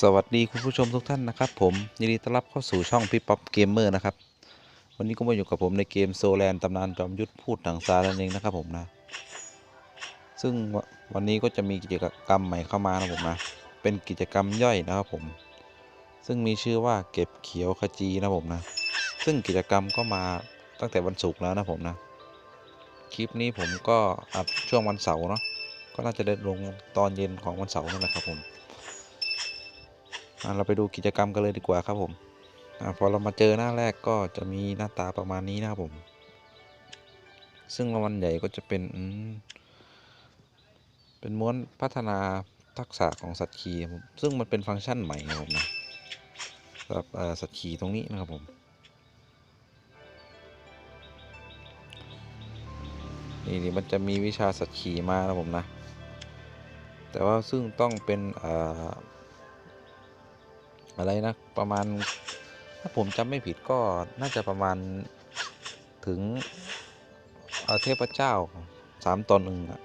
สวัสดีคุณผู้ชมทุกท่านนะครับผมยินดีต้อนรับเข้าสู่ช่องพี่ป๊อปเกมเมอร์นะครับวันนี้ก็มาอยู่กับผมในเกมโซแลนตำนานจอมยุทธพูดหนังซานั่นเองนะครับผมนะ ซึ่งวันนี้ก็จะมีกิจกรรมใหม่เข้ามานะผมนะเป็นกิจกรรมย่อยนะครับผม ซึ่งมีชื่อว่าเก็บเขียวขจีนะผมนะ ซึ่งกิจกรรมก็มาตั้งแต่วันศุกร์แล้วนะผมนะคลิปนี้ผมก็อัดช่วงวันเสาร์เนาะก็น่าจะได้ลงตอนเย็นของวันเสาร์นั่นแหละครับผม เราไปดูกิจกรรมกันเลยดีกว่าครับผมอพอเรามาเจอหน้าแรกก็จะมีหน้าตาประมาณนี้นะครับผม ซึ่งรางวัลใหญ่ก็จะเป็นเป็นม้วนพัฒนาทักษะของสัตว์ขี่ครับผมซึ่งมันเป็นฟังก์ชันใหม่นะครับผมนะสำหรับสัตว์ขี่ตรงนี้นะครับผมนี่นี่มันจะมีวิชาสัตว์ขี่มานะผมนะ แต่ว่าซึ่งต้องเป็น อะไรนะประมาณถ้าผมจำไม่ผิดก็น่าจะประมาณถึงเเทพเจ้าสามตนหนึ่งอะ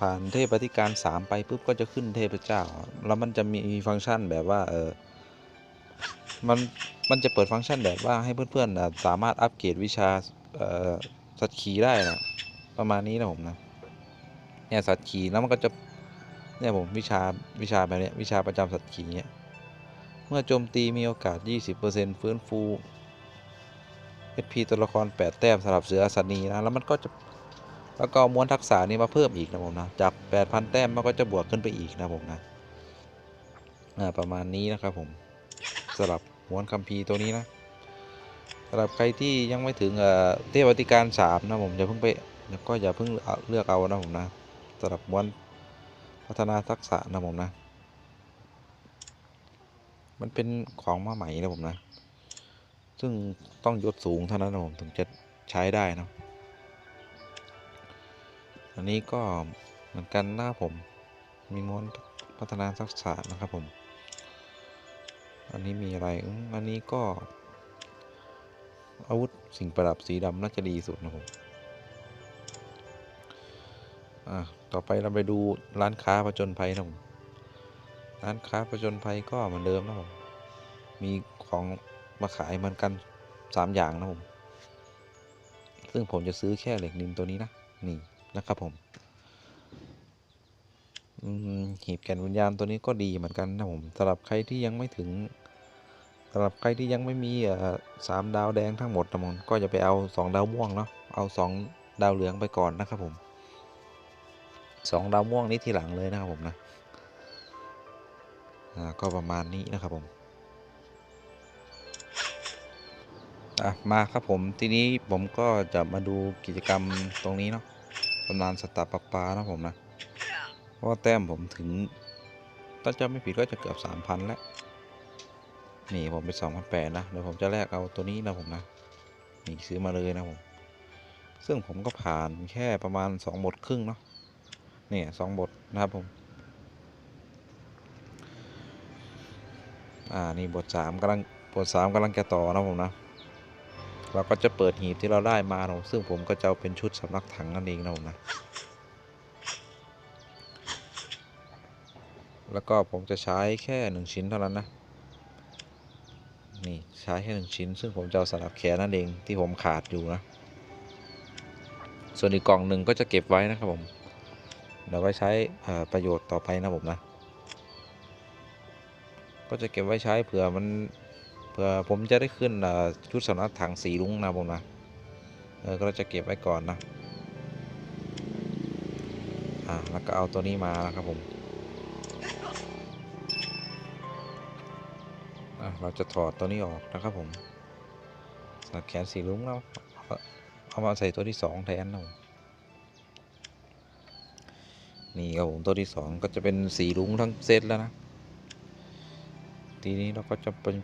ผ่านเทพธิการสามไปปุ๊บก็จะขึ้นเทพเจ้า แล้วมันจะมีฟังก์ชันแบบว่าเออมันมันจะเปิดฟังก์ชันแบบว่าให้เพื่อนๆสามารถอัปเกรดวิชาสัตว์ขี่ได้นะประมาณนี้นะผมนะเนี่ยสัตว์ขี่แล้วมันก็จะ เนี่ยผมวิชาวิชาแบบเนี้ยวิชาประจำสัตว์ขี่เนี่ยเมื่อโจมตีมีโอกาส 20%ฟื้นฟู HP ตัวละคร 8 แต้มสำหรับเสืออัศนีนะ แล้วมันก็จะแล้วก็ม้วนทักษะนี้มาเพิ่มอีกนะผมนะ จาก 8,000 แต้มมันก็จะบวกขึ้นไปอีกนะผมนะอ่าประมาณนี้นะครับผมสำหรับม้วนคัมภีร์ตัวนี้นะสำหรับใครที่ยังไม่ถึงเอ่อเทพอธิการ3นะผมอย่าเพิ่งไปก็อย่าเพิ่งเอาเลือกเอานะผมนะสำหรับม้วน พัฒนาทักษะนะผมนะ มันเป็นของมาใหม่นะผมนะ ซึ่งต้องยศสูงเท่านั้นนะผมถึงจะใช้ได้นะ อันนี้ก็เหมือนกันหน้าผม มีม้วนพัฒนาทักษะนะครับผม อันนี้มีอะไร อันนี้ก็ อาวุธสิ่งประดับสีดำน่าจะดีสุดนะผม อะต่อไปเราไปดูร้านค้าผจญภัยนะผมร้านค้าผจญภัยก็เหมือนเดิมนะผมมีของมาขายเหมือนกันสามอย่างนะผมซึ่งผมจะซื้อแค่เหล็กนินตัวนี้นะนี่นะครับผมอืมหีบแก่นวิญญาณตัวนี้ก็ดีเหมือนกันนะผมสำหรับใครที่ยังไม่ถึงสำหรับใครที่ยังไม่มีสามดาวแดงทั้งหมดนะผมก็จะไปเอาสองดาวม่วงเนาะเอาสองดาวเหลืองไปก่อนนะครับผม สองดาวม่วงนี้ทีหลังเลยนะครับผมนะอ่าก็ประมาณนี้นะครับผมอะมาครับผมทีนี้ผมก็จะมาดูกิจกรรมตรงนี้เนาะตำนานสตาร์ปปานะผมนะเพราะแต้มผมถึงถ้าจำไม่ผิดก็จะเกือบสามพันแล้วนี่ผมเป็นสองพันแปดนะเดี๋ยวผมจะแลกเอาตัวนี้นะผมนะนี่ซื้อมาเลยนะผมซึ่งผมก็ผ่านแค่ประมาณสองบทครึ่งเนาะ เนี่ยสองบทนะครับผม อ่า นี่บทสามกำลังบทสามกำลังจะต่อนะผมนะ เราก็จะเปิดหีบที่เราได้มาผมซึ่งผมก็จะเอาเป็นชุดสำนักถังนั่นเองนะผมนะ แล้วก็ผมจะใช้แค่หนึ่งชิ้นเท่านั้นนะ นี่ใช้แค่หนึ่งชิ้น ซึ่งผมจะสลับแขนนั่นเองที่ผมขาดอยู่นะ ส่วนอีกกล่องหนึ่งก็จะเก็บไว้นะครับผม เดี๋ยวไว้ใช้ประโยชน์ต่อไปนะผมนะ ก็จะเก็บไว้ใช้เผื่อมันเผื่อผมจะได้ขึ้นชุดสำนักถังสีรุ้งนะผมนะเออก็จะเก็บไว้ก่อนนะอ่าแล้วก็เอาตัวนี้มานะครับผมอะเราจะถอดตัวนี้ออกนะครับผมสลักแขนสีรุ้งแล้วเอาเอามาใส่ตัวที่สองแทนนะผม นี่ครับผมตัวที่สองก็จะเป็นสีรุ้งทั้งเซตแล้วนะ ทีนี้เราก็จะเป็น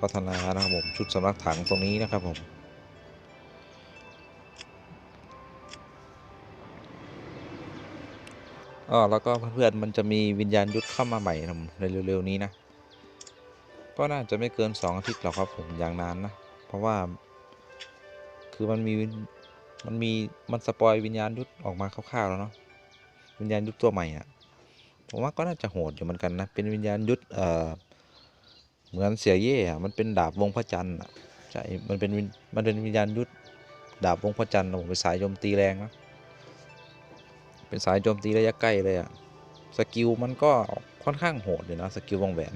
พัฒนานะครับผมชุดสำนักถังตรงนี้นะครับผมอ๋อแล้วก็เพื่อนๆมันจะมีวิญญาณยุทธเข้ามาใหม่นะผมในเร็วๆนี้นะ ก็น่าจะไม่เกินสองอาทิตย์หรอกครับผมอย่างนานนะ เพราะว่า คือมันมีมันมีมันสปอยวิญญาณยุทธออกมาคร่าวๆแล้วเนาะ วิญญาณยุทธตัวใหม่อะผมว่าก็น่าจะโหดอยู่เหมือนกันนะเป็นวิญญาณยุทธเอ่อเหมือนเสียเย่อะมันเป็นดาบวงพระจันทร์อะใช่มันเป็นมันเป็นวิญญาณยุทธดาบวงพระจันทร์ผมเป็นสายโจมตีแรงนะเป็นสายโจมตีระยะใกล้เลยอะสกิลมันก็ค่อนข้างโหดอยู่นะสกิลวงแหวน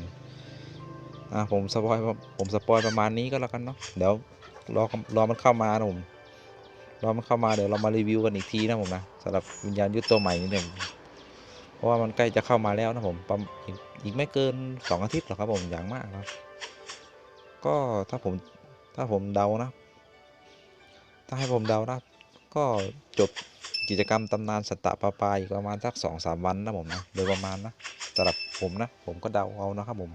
อะผมสปอยผมสปอยประมาณนี้ก็แล้วกันเนาะเดี๋ยวรอรอมันเข้ามานะผม รอมันเข้ามาเดี๋ยวเรามารีวิวกันอีกทีนะผมนะสำหรับวิญญาณยุทธตัวใหม่นี่เนี่ยเพราะว่ามันใกล้จะเข้ามาแล้วนะผมประอีกอีกไม่เกินสองอาทิตย์หรอกครับผมอย่างมากนะก็ถ้าผมถ้าผมเดานะ ถ้าให้ผมเดานะ ก็จบกิจกรรมตำนานสตตะปาปาอีกประมาณสักสองสามวันนะผมนะโดยประมาณนะสำหรับผมนะ ผมก็เดาเอานะครับผม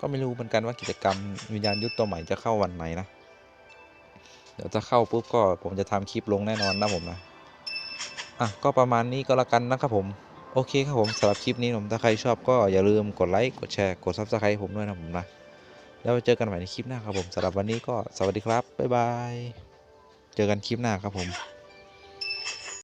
ก็ไม่รู้เหมือนกันว่ากิจกรรมวิญญาณยุทธตัวใหม่จะเข้าวันไหนนะ เดี๋ยวถ้าเข้าปุ๊บก็ผมจะทำคลิปลงแน่นอนนะผมนะอะก็ประมาณนี้ก็แล้วกันนะครับผมโอเคครับผมสำหรับคลิปนี้ผมถ้าใครชอบก็อย่าลืมกดไลค์กดแชร์กดซับสไครต์ผมด้วยนะผมนะแล้วไปเจอกันใหม่ในคลิปหน้าครับผมสำหรับวันนี้ก็สวัสดีครับบ๊ายบายเจอกันคลิปหน้าครับผม